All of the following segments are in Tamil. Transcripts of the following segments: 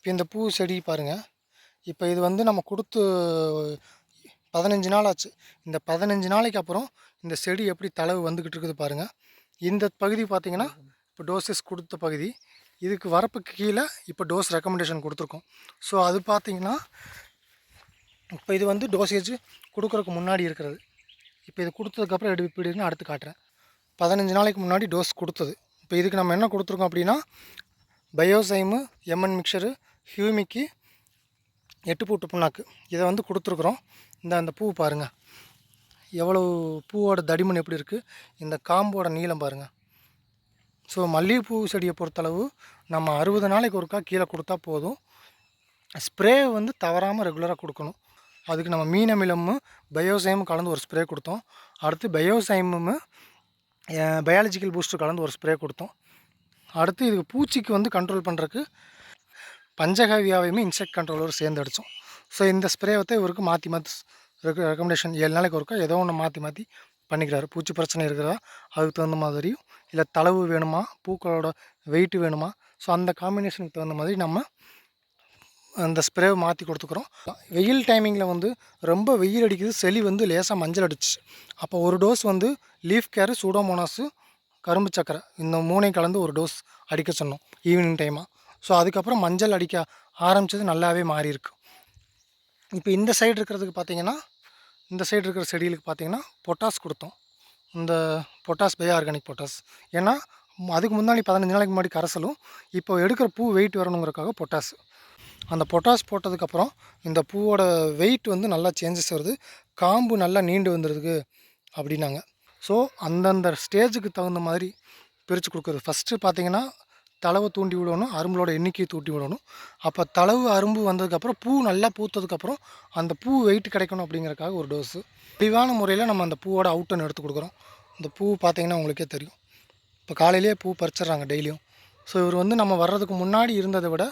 இப்போ இந்த பூ செடி பாருங்கள் இப்போ இது வந்து நம்ம கொடுத்து பதினஞ்சு நாள் ஆச்சு. இந்த பதினஞ்சு நாளைக்கு அப்புறம் இந்த செடி எப்படி தளவு வந்துக்கிட்டு இருக்குது பாருங்கள் இந்த பகுதி பார்த்திங்கன்னா இப்போ டோசஸ் கொடுத்த பகுதி. இதுக்கு வரப்புக்கு கீழே இப்போ டோஸ் ரெக்கமெண்டேஷன் கொடுத்துருக்கோம். ஸோ அது பார்த்தீங்கன்னா இப்போ இது வந்து டோசேஜ் கொடுக்குறதுக்கு முன்னாடி இருக்கிறது. இப்போ இது கொடுத்ததுக்கப்புறம் எடுப்பு இப்படி அடுத்து காட்டுறேன். பதினஞ்சு நாளைக்கு முன்னாடி டோஸ் கொடுத்தது. இப்போ இதுக்கு நம்ம என்ன கொடுத்துருக்கோம் அப்படின்னா பயோசைமு எம்என் மிக்சரு ஹியூமிக்கு எட்டு பூட்டு புண்ணாக்கு. இதை வந்து கொடுத்துருக்குறோம். இந்த அந்த பூ பாருங்கள் எவ்வளோ பூவோட தடிமன் எப்படி இருக்குது இந்த காம்போட நீளம் பாருங்கள் ஸோ மல்லிகைப்பூ செடியை பொறுத்தளவு நம்ம அறுபது நாளைக்கு ஒருக்கா கீழே கொடுத்தா போதும். ஸ்ப்ரே வந்து தவறாமல் ரெகுலராக கொடுக்கணும். அதுக்கு நம்ம மீனமிலமும் பயோசைமும் கலந்து ஒரு ஸ்ப்ரே கொடுத்தோம். அடுத்து பயோசைமும் பயாலஜிக்கல் பூஸ்டர் கலந்து ஒரு ஸ்ப்ரே கொடுத்தோம். அடுத்து இதுக்கு பூச்சிக்கு வந்து கண்ட்ரோல் பண்ணுறதுக்கு பஞ்சகவியாவையுமே இன்செக்ட் கண்ட்ரோலோடு சேர்ந்து அடித்தோம் ஸோ இந்த ஸ்ப்ரேவை இவருக்கு மாற்றி மாற்றி ரெக்கமெண்டேஷன் ஏழு நாளைக்கு ஒருக்கா ஏதோ ஒன்று மாற்றி மாற்றி பண்ணிக்கிறாரு. பூச்சி பிரச்சனை இருக்கிறதா? அதுக்கு தகுந்த மாதிரியும் இல்லை தளவு வேணுமா? பூக்களோட வெயிட் வேணுமா? ஸோ அந்த காம்பினேஷனுக்கு தகுந்த மாதிரி நம்ம அந்த ஸ்ப்ரேவை மாற்றி கொடுத்துக்குறோம். வெயில் டைமிங்கில் வந்து ரொம்ப வெயில் அடிக்குது செளி வந்து லேசாக மஞ்சள் அடிச்சு. அப்போ ஒரு டோஸ் வந்து லீஃப் கேரு சூடோமோனாஸு கரும்பு சக்கரை இந்த மூணையும் கலந்து ஒரு டோஸ் அடிக்க சொன்னோம். ஈவினிங் டைமாக ஸோ அதுக்கப்புறம் மஞ்சள் அடிக்க ஆரம்பித்தது நல்லாவே மாறி இருக்கு இப்போ இந்த சைடு இருக்கிறதுக்கு பார்த்தீங்கன்னா இந்த சைடு இருக்கிற செடிகளுக்கு பார்த்தீங்கன்னா பொட்டாஸ் கொடுத்தோம். இந்த பொட்டாஸ் பை ஆர்கானிக் பொட்டாஸ் ஏன்னா அதுக்கு முன்னாடி பதினஞ்சு நாளைக்கு முன்னாடி கரைசலும் இப்போ எடுக்கிற பூ வெயிட் வரணுங்கிறதுக்காக பொட்டாஸ் அந்த பொட்டாஸ் போட்டதுக்கப்புறம் இந்த பூவோட வெயிட் வந்து நல்லா சேஞ்சஸ் வருது. காம்பு நல்லா நீண்டு வந்துடுது அப்படின்னாங்க. ஸோ அந்தந்த ஸ்டேஜுக்கு தகுந்த மாதிரி பிரித்து கொடுக்குறது ஃபஸ்ட்டு பார்த்தீங்கன்னா தளவை தூண்டி விடணும் அரும்புகளோட எண்ணிக்கையை தூண்டி விடணும். அப்போ தளவு அரும்பு வந்ததுக்கப்புறம் பூ நல்லா பூத்ததுக்கப்புறம் அந்த பூ வெயிட் கிடைக்கணும் அப்படிங்கறக்காக ஒரு டோஸு தெளிவான முறையில் நம்ம அந்த பூவோட அவுட்டன் எடுத்து கொடுக்குறோம். இந்த பூ பார்த்திங்கன்னா உங்களுக்கே தெரியும். இப்போ காலையிலேயே பூ பறிச்சிடுறாங்க டெய்லியும். ஸோ இவர் வந்து நம்ம வர்றதுக்கு முன்னாடி இருந்ததை விட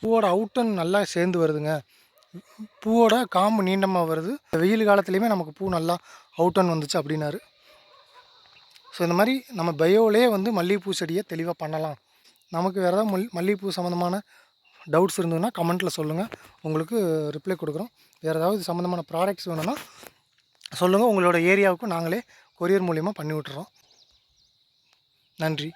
பூவோட அவுட்டன் நல்லா சேர்ந்து வருதுங்க. பூவோட காம்பு நீண்டமாக வருது. வெயில் காலத்துலேயுமே நமக்கு பூ நல்லா அவுட்டன் வந்துச்சு அப்படின்னாரு. ஸோ இந்த மாதிரி நம்ம பயோவிலே வந்து மல்லிகைப்பூ செடியை தெளிவாக பண்ணலாம். நமக்கு வேறு ஏதாவது மல் மல்லிகைப்பூ சம்மந்தமான டவுட்ஸ் இருந்ததுன்னா கமெண்ட்டில் சொல்லுங்கள் உங்களுக்கு ரிப்ளை கொடுக்குறோம். வேறு ஏதாவது சம்மந்தமான ப்ராடக்ட்ஸ் வேணும்னா சொல்லுங்கள் உங்களோட ஏரியாவுக்கும் நாங்களே கொரியர் மூலிமா பண்ணி விட்டுறோம். நன்றி.